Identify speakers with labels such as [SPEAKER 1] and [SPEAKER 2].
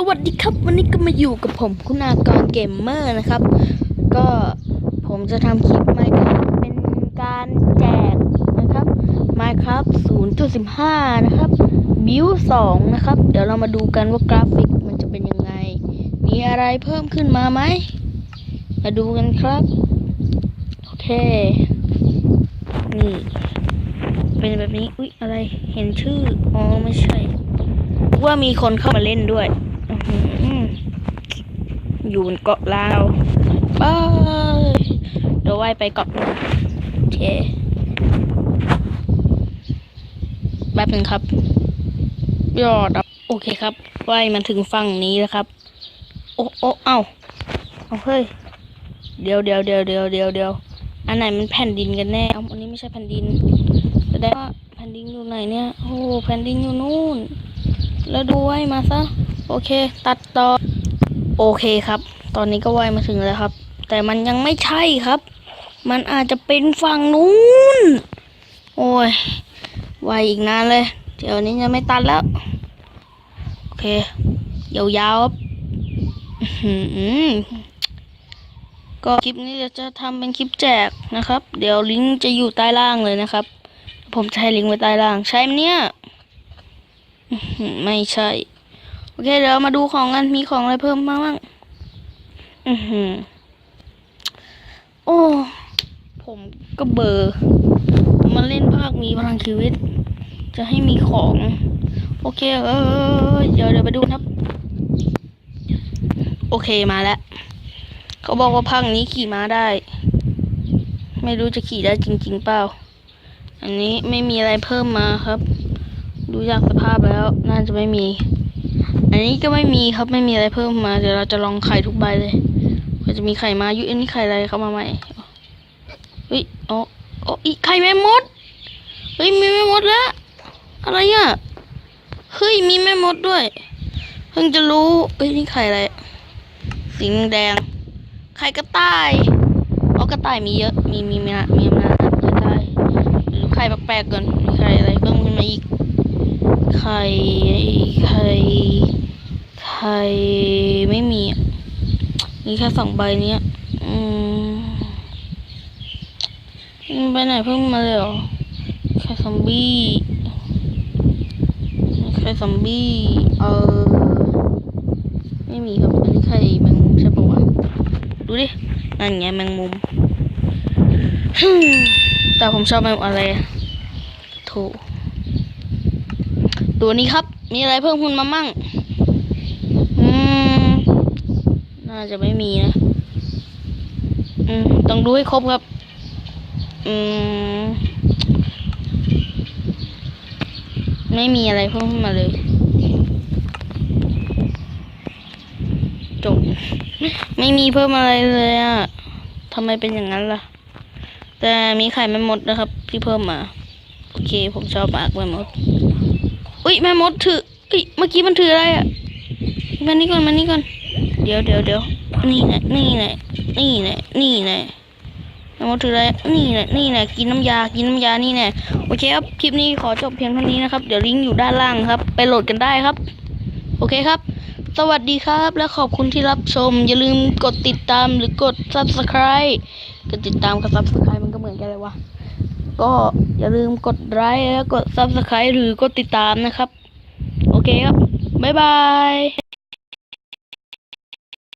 [SPEAKER 1] สวัสดีครับ วันนี้ก็มาอยู่กับผมคุณอากรเกมเมอร์นะครับ ก็ผมจะทำคลิป Minecraft เป็นการแจกนะครับ Minecraft 0.15 นะครับบิว2นะครับ เดี๋ยวเรามาดูกันว่ากราฟิกมันจะเป็นยังไง มีอะไรเพิ่มขึ้นมาไหม มาดูกันครับ โอเค นี่ เป็นแบบนี้ อุ๊ย อะไร เห็นชื่อ อ๋อ ไม่ใช่ ว่ามีคนเข้ามาเล่นด้วย อยู่บนเกาะลาวบายเดี๋ยวว่ายไปเกาะโอเคแป๊บนึงครับ ยอดโอเคครับว่ายมาถึงฝั่งนี้แล้วครับ โอ้โอ้เอ้าเอาเฮ้ย เดี๋ยวเดี๋ยวเดี๋ยวเดี๋ยวเดี๋ยวเดี๋ยวอันไหนมันแผ่นดินกันแน่เอาอันนี้ไม่ใช่แผ่นดินแสดงว่าแผ่นดินอยู่ไหนเนี่ย โอ้แผ่นดินอยู่นู่น แล้วดูว่ายมาซะ โอเค ตัดต่อ โอเคครับ ตอนนี้ก็ว่ายมาถึงแล้วครับ แต่มันยังไม่ใช่ครับ มันอาจจะเป็นฝั่งนู้น โอ้ยว่ายอีกนานเลย เดี๋ยวนี้จะไม่ตัดแล้ว โอเค ยาวๆครับก็คลิปนี้เดี๋ยวจะทำเป็นคลิปแจกนะครับ เดี๋ยวลิงก์จะอยู่ใต้ล่างเลยนะครับ ผมจะให้ลิงก์ไว้ใต้ล่าง ใช่ไหมเนี่ย ไม่ใช่ โอเคเดี๋ยวมาดูของกันมีของอะไรเพิ่มมาบ้างอือหือโอ้ ผมก็เบอร์มาเล่นภาคมีพลังชีวิต จะให้มีของ โอเคเออเดี๋ยวเดี๋ยวไปดูครับ โอเคมาแล้ว เขาบอกว่าภาคนี้ขี่ม้าได้ ไม่รู้จะขี่ได้จริง ๆ เปล่า อันนี้ไม่มีอะไรเพิ่มมาครับ ดูจากสภาพแล้วน่าจะไม่มี อันนี้ก็ไม่มีครับไม่มีอะไรเพิ่มมา เดี๋ยวเราจะลองไข่ทุกใบเลยก็จะมีไข่มายุอันนี้ไข่อะไรเข้ามาใหม่เฮ้ยโอ้โอ้อีกไข่แม่มดเฮ้ยมีแม่มดแล้วอะไรอะเฮ้ยมีแม่มดด้วย เพิ่งจะรู้เฮ้ยนี่ไข่อะไรสีแดงไข่กระต่ายอ๋อกระต่ายมีเยอะมีมีมีนะมีอำนาจกระต่ายไข่แปลกๆก่อนมีไข่อะไรเพิ่มขึ้นมาอีก ไข่ไข่ไข่ไม่มีอะมีแค่สองใบเนี้ย อืมไปไหนเพิ่งมาเลยเหรอไข่ซอมบี้ไข่ซอมบี้เออไม่มีครับอันนี้ไข่แมงมุมใช่ปะวะดูดินั่นไงแมงมุมแต่ผมชอบแมงอะไรอะโถ ตัวนี้ครับ มีอะไรเพิ่มขึ้นมามั่ง อืม น่าจะไม่มีนะ อืม ต้องดูให้ครบครับ อืม ไม่มีอะไรเพิ่มขึ้นมาเลย จบ ไม่มีเพิ่มอะไรเลยอะทำไมเป็นอย่างนั้นล่ะ แต่มีไข่ไม่หมดนะครับ ที่เพิ่มมา โอเค ผมชอบมากไม่หมด อุ้ยแม่มดถือเอ้ยเมื่อกี้มันถืออะไรอะ่ะมานี่ก่อนมานี่ก่อนเดี๋ยวเดี๋ยวเดี๋ยวนี่แหละนี่แหละนี่แหละนี่แหละแม่มดถืออะไรนี่แหละนี่แหละกินน้ำยากินน้ำยานี่แหละโอเคครับคลิปนี้ขอจบเพียงเท่านี้นะครับ เดี๋ยวลิงก์อยู่ด้านล่างครับ ไปโหลดกันได้ครับ โอเคครับ สวัสดีครับ และขอบคุณที่รับชม อย่าลืมกดติดตามหรือกด subscribe กดติดตามกับ subscribe มันก็เหมือนกันเลยวะ ก็อย่าลืมกดไลค์และกด subscribe หรือกดติดตามนะครับ โอเคครับ บ๊ายบาย